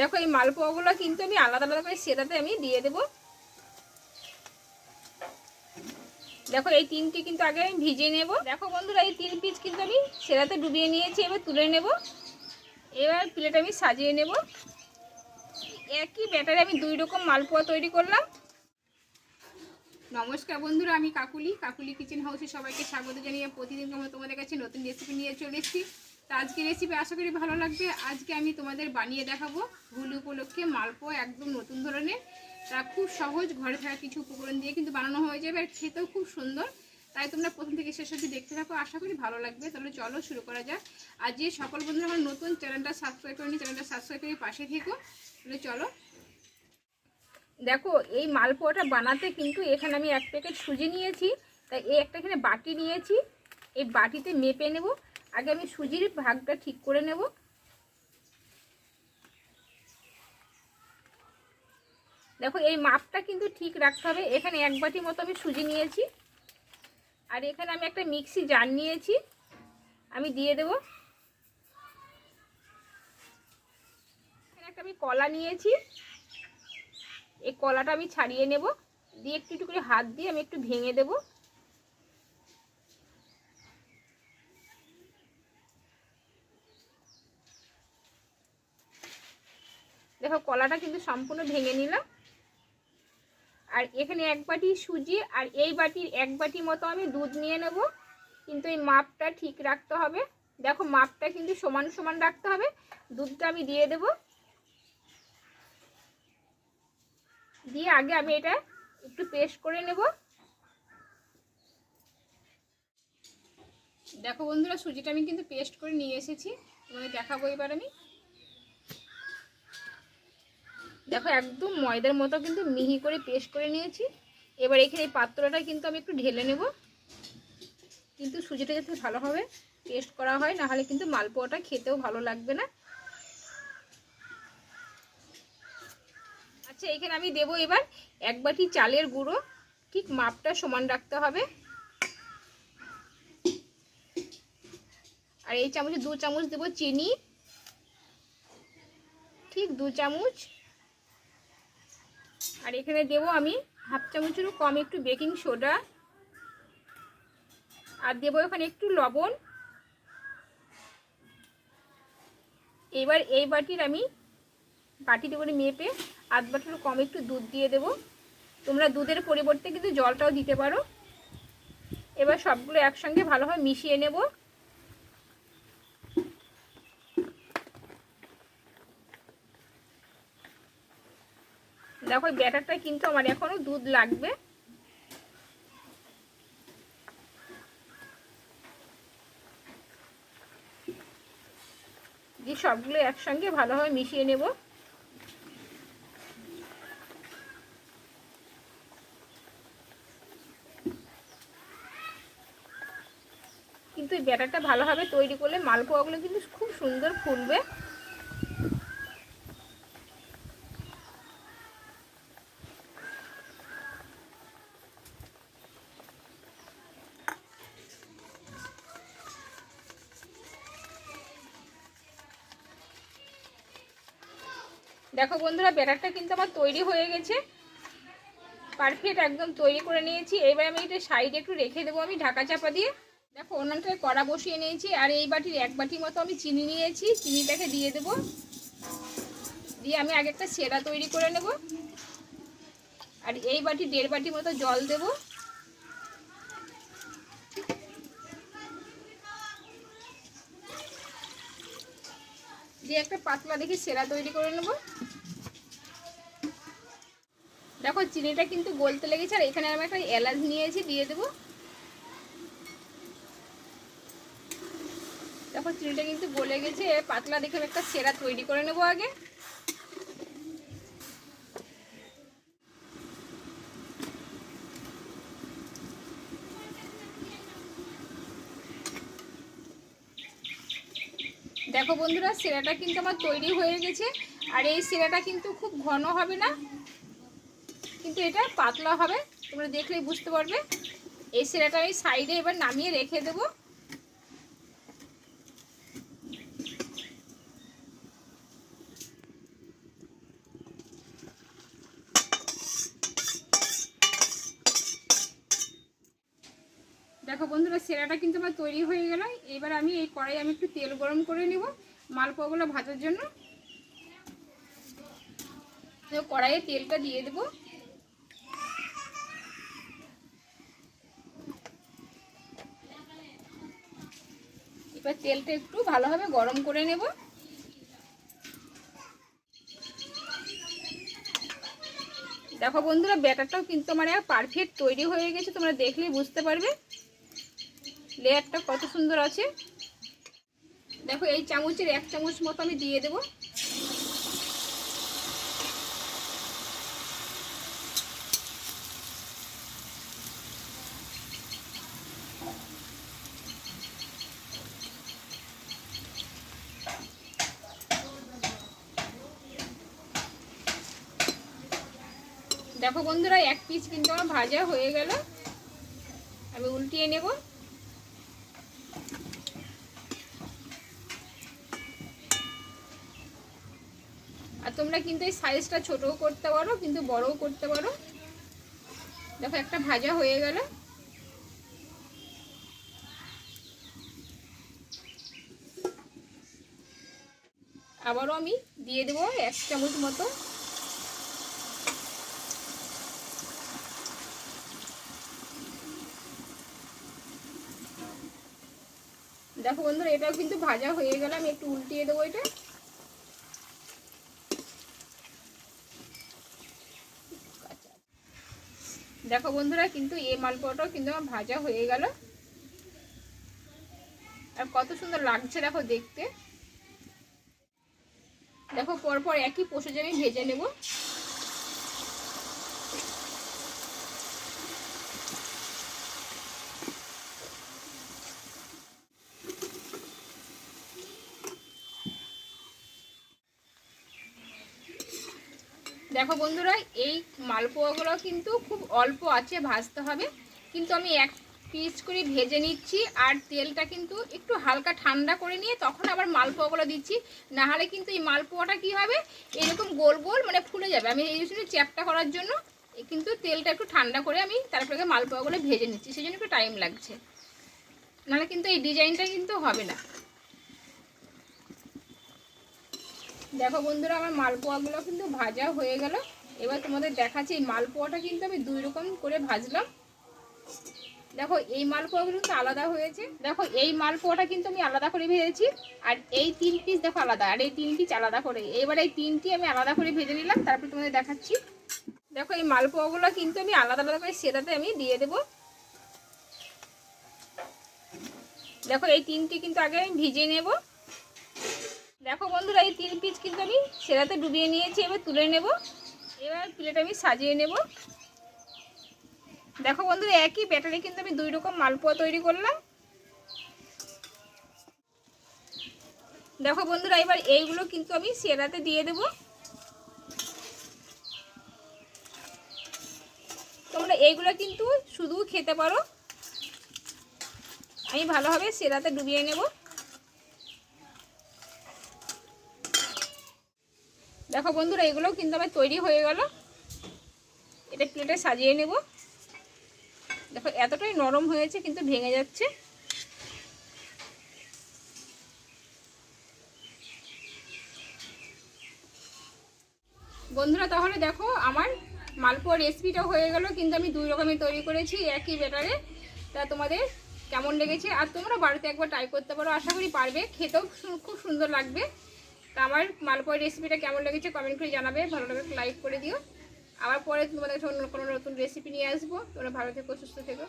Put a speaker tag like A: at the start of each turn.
A: দেখো, এই মালপোয়াগুলো কিন্তু আমি আলাদা আলাদা করে সেটাতে আমি দিয়ে দেব। দেখো, এই তিনটি কিন্তু আগে আমি ভিজিয়ে নেব। দেখো বন্ধুরা, এই তিন পিস কিন্তু আমি সেরাতে ডুবিয়ে নিয়েছি, এবার তুলে নেব। এবার প্লেট আমি সাজিয়ে নেব। একই ব্যাটারে আমি দুই রকম মালপোয়া তৈরি করলাম। নমস্কার বন্ধুরা, আমি কাকুলি। কাকুলি কিচেন হাউসে সবাইকে স্বাগত জানিয়ে প্রতিদিন আমরা তোমাদের কাছে নতুন রেসিপি নিয়ে চলে এসেছি। তো আজকে রেসিপি আশা করি ভালো লাগবে। আজকে আমি তোমাদের বানিয়ে দেখাবো হোলি উপলক্ষে মালপোয়া একদম নতুন ধরনের। তা খুব সহজ ঘরে থাকা কিছু উপকরণ দিয়ে কিন্তু বানানো হয়ে যাবে আর খেতেও খুব সুন্দর। তাই তোমরা প্রথম থেকে শেষ অবধি দেখতে থাকো, আশা করি ভালো লাগবে। তাহলে চলো শুরু করা যাক। আর যে সকল বন্ধুরা আমার নতুন চ্যানেলটা সাবস্ক্রাইব করেনি, চ্যানেলটা সাবস্ক্রাইব করে পাশে থেকো। তাহলে চলো। দেখো, এই মালপোয়াটা বানাতে কিন্তু এখানে আমি এক প্যাকেট সুজি নিয়েছি। তাই এই একটা এখানে বাটি নিয়েছি। এই বাটিতে মেপে নেব। আগে আমি সুজির ভাগটা ঠিক করে নেব। দেখো, এই মাপটা কিন্তু ঠিক রাখতে হবে। এখানে এক বাটি মতো আমি সুজি নিয়েছি। আর এখানে আমি একটা মিক্সি জার নিয়েছি। আমি দিয়ে দেব। এখানে একটা আমি কলা নিয়েছি। এই কলাটা আমি ছাড়িয়ে নেব। দিয়ে একটু একটু করে হাত দিয়ে আমি একটু ভেঙে দেব। দেখো কলাটা কিন্তু সম্পূর্ণ ভেঙে নিলাম। আর এখানে এক বাটি সুজি আর এই বাটির এক বাটি মতো আমি দুধ নিয়ে নেব। কিন্তু এই মাপটা ঠিক রাখতে হবে। দেখো মাপটা কিন্তু সমান সমান রাখতে হবে। দুধটা আমি দিয়ে দেবো। দিয়ে আগে আমি এটা একটু পেস্ট করে নেব। দেখো বন্ধুরা, সুজিটা আমি কিন্তু পেস্ট করে নিয়ে এসেছি। তোমাদের দেখাবো এবার আমি। দেখো, একদম ময়দার মতো কিন্তু মিহি করে পেস্ট করে নিয়েছি। এবার এখানে এই পাত্রটা কিন্তু আমি একটু ঢেলে নেব। কিন্তু সুজিটা যাতে ভালোভাবে পেস্ট করা হয়, নাহলে কিন্তু মালপোয়াটা খেতেও ভালো লাগবে না। আচ্ছা এখানে আমি দেব এবার এক বাটি চালের গুঁড়ো। ঠিক মাপটা সমান রাখতে হবে। আর এই চামচে দু চামচ দেব চিনি। ঠিক দু চামচ আর এখানে দেব আমি হাফ চামচেরও কম একটু বেকিং সোডা। আর দেবো এখানে একটু লবণ। এবার এই বাটির আমি বাটিতে করে মেপে আধ বাটিরও কম একটু দুধ দিয়ে দেব। তোমরা দুধের পরিবর্তে কিন্তু জলটাও দিতে পারো। এবার সবগুলো একসঙ্গে ভালোভাবে মিশিয়ে নেব। দেখো ব্যাটারটা কিন্তু আমার এখনও দুধ লাগবে। দিয়ে সবগুলো একসঙ্গে ভালোভাবে মিশিয়ে নেব। কিন্তু ব্যাটারটা ভালোভাবে তৈরি করলে মালপোয়াগুলো কিন্তু খুব সুন্দর ফুলবে। দেখো বন্ধুরা, ব্যাটারটা কিন্তু আমার তৈরি হয়ে গেছে। পারফেক্ট একদম তৈরি করে নিয়েছি। এবার আমি এটা সাইডে একটু রেখে দেবো আমি ঢাকা চাপা দিয়ে। দেখো অন্যটায় কড়া বসিয়ে নিয়েছি আর এই বাটির এক বাটি মতো আমি চিনি নিয়েছি। চিনিটাকে দিয়ে দেবো। দিয়ে আমি আগে একটা সেরা তৈরি করে নেব। আর এই বাটি দেড় বাটি মতো জল দেব। দিয়ে একটা পাতলা দেখে সেরা তৈরি করে নেব। দেখো, চিনিটা কিন্তু গলতে লেগেছে, আর এখানে আমি একটা এলাচ নিয়েছি, দিয়ে দেবো। দেখো, চিনিটা কিন্তু গলে গেছে, পাতলা দেখে একটা সেরা তৈরি করে নেব আগে। দেখো বন্ধুরা সেরাটা কিন্তু আমার তৈরি হয়ে গেছে। আর এই সেরাটা কিন্তু খুব ঘন হবে না, কিন্তু এটা পাতলা হবে, তোমরা দেখলেই বুঝতে পারবে। এই সেরাটা আমি সাইডে এবার নামিয়ে রেখে দেবো। দেখো বন্ধুরা, সেরাটা কিন্তু আমার তৈরি হয়ে গেল। এবার আমি এই কড়াই আমি একটু তেল গরম করে নেব মালপোয়াগুলো ভাজার জন্য। কড়াইয়ে তেলটা দিয়ে দেবো। এবার তেলটা একটু ভালোভাবে গরম করে নেব। দেখো বন্ধুরা, ব্যাটারটাও কিন্তু আমার পারফেক্ট তৈরি হয়ে গেছে, তোমরা দেখলেই বুঝতে পারবে। লেয়ারটা কত সুন্দর আছে? দেখো, এই চামচের এক চামচ মতো আমি দিয়ে দেবো। দেখো বন্ধুরা, এক পিস কিন্তু আমার ভাজা হয়ে গেল। আমি উল্টিয়ে নেব। আর তোমরা কিন্তু এই সাইজটা ছোটও করতে পারো, কিন্তু বড়ও করতে পারো। দেখো, একটা ভাজা হয়ে গেল। আবারও আমি দিয়ে দেবো এক চামচ মতো। দেখো বন্ধুরা, এটাও কিন্তু ভাজা হয়ে গেল, আমি একটু উল্টিয়ে দেবো এটা। দেখো বন্ধুরা, কিন্তু এই মালপোয়াটাও কিন্তু আমার ভাজা হয়ে গেল। আর কত সুন্দর লাগছে দেখো দেখতে। দেখো পরপর একই পোষে আমি ভেজে নেব। দেখো বন্ধুরা, এই মালপোয়াগুলো কিন্তু খুব অল্প আছে, ভাজতে হবে। কিন্তু আমি এক পিস করে ভেজে নিচ্ছি, আর তেলটা কিন্তু একটু হালকা ঠান্ডা করে নিয়ে তখন আবার মালপোয়াগুলো দিচ্ছি। না হলে কিন্তু এই মালপোয়াটা কি হবে? এরকম গোল গোল মানে ফুলে যাবে। আমি এই জন্য চ্যাপটা করার জন্য কিন্তু তেলটা একটু ঠান্ডা করে আমি তারপরে মালপোয়াগুলো ভেজে নিচ্ছি। সেই জন্য একটু টাইম লাগছে। নাহলে কিন্তু এই ডিজাইনটা কিন্তু হবে না। দেখো বন্ধুরা, আমার মালপোয়াগুলো কিন্তু ভাজা হয়ে গেল। এবার তোমাদের দেখাচ্ছি, এই মালপোয়াটা কিন্তু আমি দুই রকম করে ভাজলাম। দেখো, এই মালপোয়াগুলো কিন্তু আলাদা হয়েছে। দেখো, এই মালপোয়াটা কিন্তু আমি আলাদা করে ভেজেছি, আর এই তিন পিস দেখো আলাদা, আর এই তিন পিস আলাদা করে। এবার এই তিনটি আমি আলাদা করে ভেজে নিলাম, তারপর তোমাদের দেখাচ্ছি। দেখো, এই মালপোয়াগুলো কিন্তু আমি আলাদা আলাদা করে সেটাতে আমি দিয়ে দেব। দেখো, এই তিনটি কিন্তু আগে আমি ভিজে নেব। দেখো বন্ধুরা, এই তিন পিস কিন্তু আমি সেরাতে ডুবিয়ে নিয়েছি, এবার তুলে নেব। এবার প্লেট আমি সাজিয়ে নেব। দেখো বন্ধুরা, একই ব্যাটারে কিন্তু আমি দুই রকম মালপোয়া তৈরি করলাম। দেখো বন্ধুরা, এবার এইগুলো কিন্তু আমি সেরাতে দিয়ে দেব। তোমরা এইগুলো কিন্তু শুধু খেতে পারো। আমি ভালোভাবে সেরাতে ডুবিয়ে নেব। দেখো বন্ধুরা, এগুলোও কিন্তু আমার তৈরি হয়ে গেল। এটা প্লেটে সাজিয়ে নেব। দেখো, এতটাই নরম হয়েছে, কিন্তু ভেঙে যাচ্ছে। বন্ধুরা, তাহলে দেখো, আমার মালপোয়া রেসিপিটা হয়ে গেল, কিন্তু আমি দুই রকমের তৈরি করেছি, একই ব্যাটারে। তা তোমাদের কেমন লেগেছে? আর তোমরা বাড়িতে একবার ট্রাই করতে পারো, আশা করি পারবে। খেতেও খুব সুন্দর লাগবে। তা আমার মালপোয়া রেসিপিটা কেমন লেগেছে কমেন্ট করে জানাবে। ভালো লাগে লাইক করে দিও। আবার পরে তোমাদের অন্য কোনো নতুন রেসিপি নিয়ে আসব। তোমরা ভালো থেকো, সুস্থ থেকো।